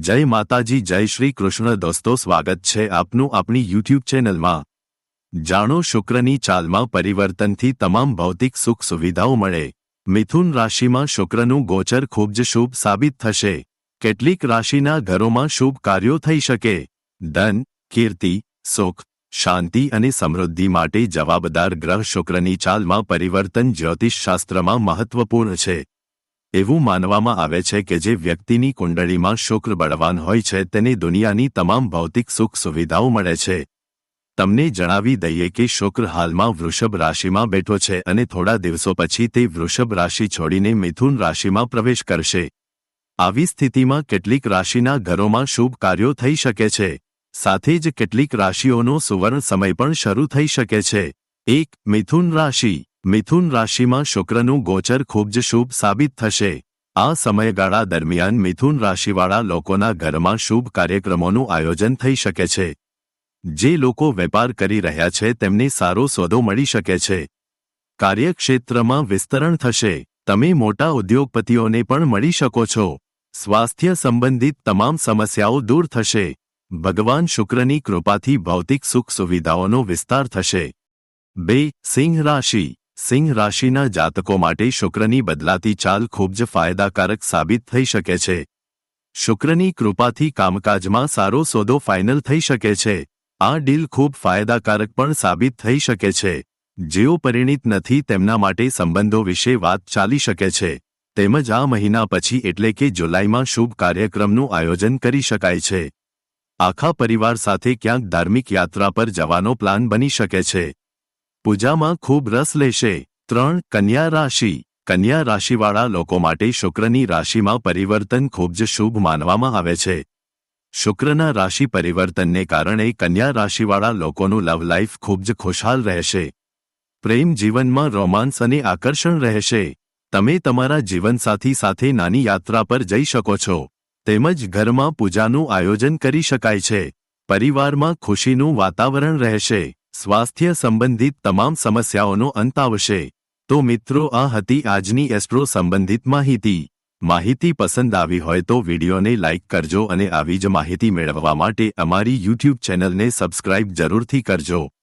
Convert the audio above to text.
જય માતાજી, જય શ્રી કૃષ્ણ. દોસ્તો, સ્વાગત છે આપનું આપણી યુટ્યુબ ચેનલમાં. જાણો, શુક્રની ચાલમાં પરિવર્તનથી તમામ ભૌતિક સુખ સુવિધાઓ મળે. મિથુન રાશિમાં શુક્રનું ગોચર ખૂબ જ શુભ સાબિત થશે. કેટલીક રાશિના ઘરોમાં શુભ કાર્યો થઈ શકે. ધન, કીર્તિ, સુખ, શાંતિ અને સમૃદ્ધિ માટે જવાબદાર ગ્રહ શુક્રની ચાલમાં પરિવર્તન જ્યોતિષશાસ્ત્રમાં મહત્વપૂર્ણ છે. એવું માનવામાં આવે છે કે જે વ્યક્તિની કુંડળીમાં શુક્ર બળવાન હોય છે, તેને દુનિયાની તમામ ભૌતિક સુખ સુવિધાઓ મળે છે. તમને જણાવી દઈએ કે શુક્ર હાલમાં વૃષભ રાશિમાં બેઠો છે અને થોડા દિવસો પછી તે વૃષભ રાશિ છોડીને મિથુન રાશિમાં પ્રવેશ કરશે. આવી સ્થિતિમાં કેટલીક રાશિના ઘરોમાં શુભ કાર્યો થઈ શકે છે. સાથે જ કેટલીક રાશિઓનો સુવર્ણ સમય પણ શરૂ થઈ શકે છે. એક, મિથુન રાશિ. મિથુન રાશિમાં શુક્રનું ગોચર ખૂબ જ શુભ સાબિત થશે. આ સમયગાળા દરમિયાન મિથુન રાશિવાળા લોકોના ઘરમાં શુભ કાર્યક્રમોનું આયોજન થઈ શકે છે. જે લોકો વેપાર કરી રહ્યા છે તેમને સારો સોદો મળી શકે છે. કાર્યક્ષેત્રમાં વિસ્તરણ થશે. તમે મોટા ઉદ્યોગપતિઓને પણ મળી શકો છો. સ્વાસ્થ્ય સંબંધિત તમામ સમસ્યાઓ દૂર થશે. ભગવાન શુક્રની કૃપાથી ભૌતિક સુખ સુવિધાઓનો વિસ્તાર થશે. બે સિંહ રાશિ સિંહ રાશિના જાતકો માટે શુક્રની બદલાતી ચાલ ખૂબ જ ફાયદાકારક સાબિત થઈ શકે છે. શુક્રની કૃપાથી કામકાજમાં સારો સોદો ફાઇનલ થઈ શકે છે. આ ડીલ ખૂબ ફાયદાકારક પણ સાબિત થઈ શકે છે. જેઓ પરિણિત નથી તેમના માટે સંબંધો વિશે વાત ચાલી શકે છે. તેમજ આ મહિના પછી એટલે કે જુલાઈમાં શુભ કાર્યક્રમનું આયોજન કરી શકાય છે. આખા પરિવાર સાથે ક્યાંક ધાર્મિક યાત્રા પર જવાનો પ્લાન બની શકે છે. પૂજામાં ખૂબ રસ લેશે. ત્રણ, કન્યા રાશિ. કન્યા રાશિવાળા લોકો માટે શુક્રની રાશિમાં પરિવર્તન ખૂબ જ શુભ માનવામાં આવે છે. શુક્રના રાશિ પરિવર્તનને કારણે કન્યા રાશિવાળા લોકોનું લવ લાઈફ ખૂબ જ ખુશહાલ રહેશે. પ્રેમ જીવનમાં રોમાન્સ અને આકર્ષણ રહેશે. તમે તમારા જીવનસાથી સાથે નાની યાત્રા પર જઈ શકો છો. તેમજ ઘરમાં પૂજાનું આયોજન કરી શકાય છે. પરિવારમાં ખુશીનું વાતાવરણ રહેશે. સ્વાસ્થ્ય સંબંધિત તમામ સમસ્યાઓનો અંત આવશે. તો મિત્રો, આ હતી આજની એસ્ટ્રો સંબંધિત માહિતી. માહિતી પસંદ આવી હોય તો વિડીયોને લાઇક કરજો અને આવી જ માહિતી મેળવવા માટે અમારી યુટ્યુબ ચેનલને સબસ્ક્રાઇબ જરૂરથી કરજો.